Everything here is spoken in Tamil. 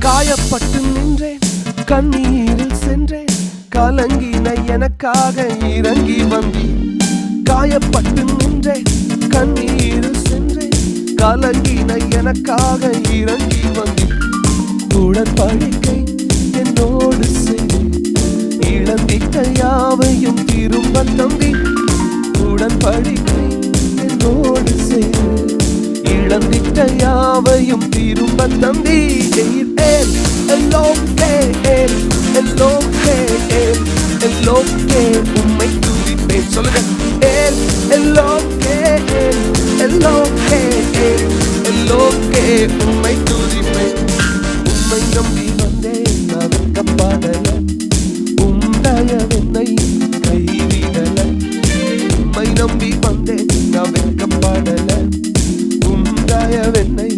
காயப்பட்டு நின்றேன் கண்ணீரில் சென்றேன் கலங்கின எனக்காக இறங்கி வந்தீர் காயப்பட்டு நின்றேன் கண்ணீரில் சென்றேன் கலங்கின எனக்காக இறங்கி வந்தீர் உடற்படிக்கை என்னோடு செய்து இழந்திட்ட யாவையும் திரும்ப தம்பி. உடன்படிக்கை என்னோடு செய்து இழந்திட்ட யாவையும் திரும்ப தம்பி. உண்மை துதிப்பே சொல்லுங்க ஏல் எல்லோக்கே எல்லோக்கே எல்லோக்கே உண்மை துதிப்பே உண்மை நம்பி வந்தேன் நான் வெட்கப்படல உண்டாயவென்னை கைவிடல உண்மை நம்பி வந்தேன் நான் வெட்கப்படல உண்டாயவென்னை